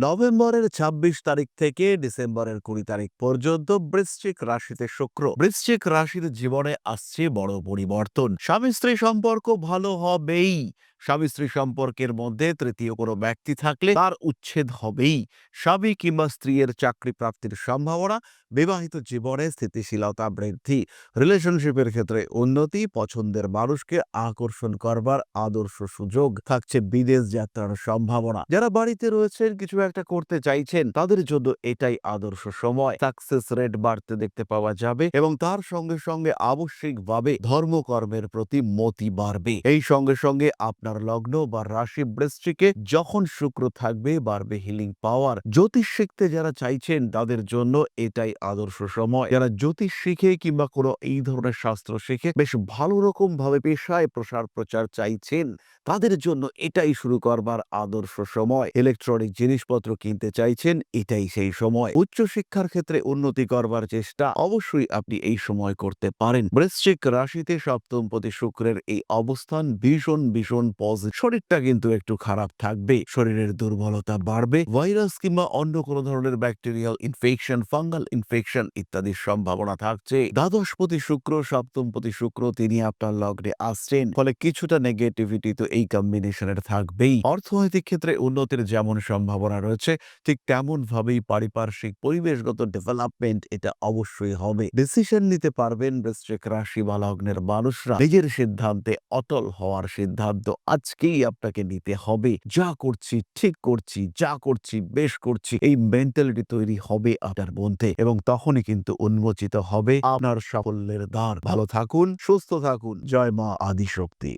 নভেম্বরের ২৬ তারিখ থেকে ডিসেম্বরের কুড়ি তারিখ পর্যন্ত বৃশ্চিক রাশিতে শুক্র। বৃশ্চিক রাশির জীবনে আসছে বড় পরিবর্তন। স্বামী স্ত্রী সম্পর্ক ভালো হবেই। স্বামী স্ত্রী সম্পর্কের মধ্যে তৃতীয় কোনো ব্যক্তি থাকলে তার উচ্ছেদ হবেই। স্বামী কিংবা স্ত্রীর চাকরি প্রাপ্তির সম্ভাবনা, বিবাহিত জীবনে স্থিতিশীলতা বৃদ্ধি রিলেশনশিপের ক্ষেত্রে উন্নতি, পছন্দের মানুষকে আকর্ষণ করবার আদর্শ সুযোগ থাকছে বিদেশ যাত্রার সম্ভাবনা। যারা বাড়িতে রয়েছেন, কিছু একটা করতে চাইছেন, তাদের জন্য এটাই আদর্শ সময়। সাকসেস রেট বাড়তে দেখতে পাওয়া যাবে এবং তার সঙ্গে সঙ্গে আবশ্যিকভাবে ধর্মকর্মের প্রতি মতি বাড়বে। এই সঙ্গে সঙ্গে আপনার লগ্ন বা রাশি বৃষ্টিকে যখন শুক্র থাকবে, বাড়বে হিলিং পাওয়ার জ্যোতিষ শিখতে যারা চাইছেন, তাদের জন্য এটাই আদর্শ সময়। যারা জ্যোতিষ শিখে কিংবা কোনো এই ধরনের শাস্ত্র শিখে বেশ ভালো রকম ভাবে পেশায় প্রসার প্রচার চাইছেন, তাদের জন্য এটাই শুরু করবার আদর্শ সময়। ইলেকট্রনিক জিনিসপত্র কিনতে চাইছেন, এটাই সেই সময়। উচ্চশিক্ষার ক্ষেত্রে উন্নতি করবার চেষ্টা অবশ্যই আপনি এই সময় করতে পারেন। বৃশ্চিক রাশিতে সপ্তমপতি শুক্রের এই অবস্থান ভীষণ ভীষণ পজিটিভ শরীরটা কিন্তু একটু খারাপ থাকবে, শরীরের দুর্বলতা বাড়বে ভাইরাস কিংবা অন্য কোনো ধরনের ব্যাকটেরিয়াল ইনফেকশন ফাঙ্গাল ইনফেকশন ইত্যাদির সম্ভাবনা থাকছে। দ্বাদশপতি শুক্র সপ্তমপতি শুক্র তিনি আপনার লগ্নে আসছেন, ফলে কিছুটা নেগেটিভিটি তো এই কম্বিনেশনের থাকবেই। অর্থনৈতিক ক্ষেত্রে উন্নতির যেমন সম্ভাবনা রয়েছে, ঠিক তেমন ভাবেই পারিপার্শ্বিক পরিবেশগত ডেভেলপমেন্ট এটা অবশ্যই হবে। ডিসিশন নিতে পারবেন বৃশ্চিক রাশি বা লগ্নের মানুষরা। নিজের সিদ্ধান্তে অটল হওয়ার সিদ্ধান্ত আজকেই আপনাকে নিতে হবে। যা করছি, ঠিক করছি, যা করছি, বেশ করছি, এই মেন্টালিটি তৈরি হবে আপনার মধ্যে এবং তখনই কিন্তু উন্মোচিত হবে আপনার সাফল্যের দ্বার। ভালো থাকুন, সুস্থ থাকুন। জয় মা আদিশক্তি।